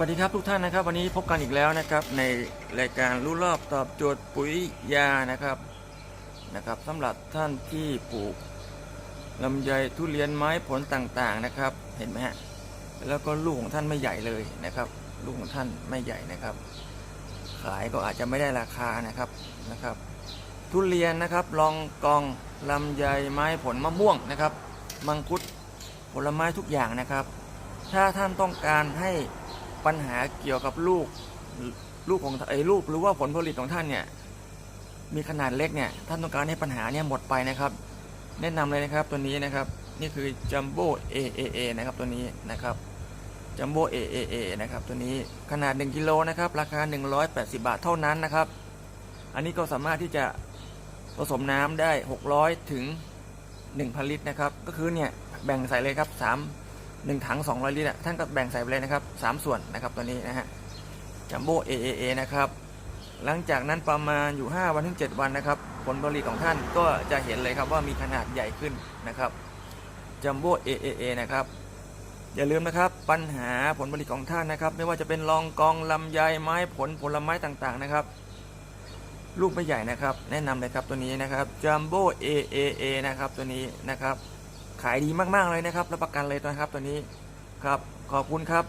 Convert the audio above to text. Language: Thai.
วัสดีครับทุกท่านนะครับ วันนี้พบกันอีกแล้วนะครับ ในรายการรู้รอบตอบโจทย์ปุ๋ยยานะครับนะครับสำหรับท่านที่ปลูกลำไยทุเรียนไม้ผลต่างๆนะครับ เห็นไหมฮะแล้วก็ลูกของท่านไม่ใหญ่เลยนะครับ ลูกของท่านไม่ใหญ่นะครับ ขายก็อาจจะไม่ได้ราคานะครับนะครับ ทุเรียนนะครับลองกองลำไยไม้ผลมะม่วงนะครับ มังคุดผลไม้ทุกอย่างนะครับ ถ้าท่านต้องการให้ ปัญหาเกี่ยวกับลูกลูกของไอ้ลูกหรือว่าผลผลิตของท่านเนี่ยมีขนาดเล็กเนี่ยท่านต้องการให้ปัญหาเนี่ยหมดไปนะครับ แนะนำเลยนะครับตัวนี้นะครับนี่คือจัมโบ้ AAA นะครับตัวนี้นะครับจัมโบ้ AAA นะครับตัวนี้ขนาด 1กิโลนะครับราคา 180 บาทเท่านั้นนะครับ อันนี้ก็สามารถที่จะผสมน้ำได้ 600 ถึง 1,000 ลิตรนะครับ ก็คือเนี่ยแบ่งใส่เลยครับ 3 1ถัง 200 ลิตรอะท่านก็แบ่งใส่ไปเลยนะครับ 3 ส่วนนะครับตัวนี้นะฮะจัมโบ้ AAA นะครับ หลังจากนั้นประมาณอยู่ 5 วันถึง 7 วันนะครับ ผลผลิตของท่านก็จะเห็นเลยครับว่ามีขนาดใหญ่ขึ้นนะครับจัมโบ้ AAA นะครับอย่าลืมนะครับปัญหาผลผลิตของท่านนะครับ ไม่ว่าจะเป็นรองกองลำไยไม้ผลผลไม้ต่างๆนะครับ ลูกไม่ใหญ่นะครับ แนะนำเลยครับตัวนี้นะครับจัมโบ้ AAA นะครับตัวนี้นะครับ ขายดีมากๆเลยนะครับรับประกันเลยนะครับตัวนี้ครับขอบคุณครับ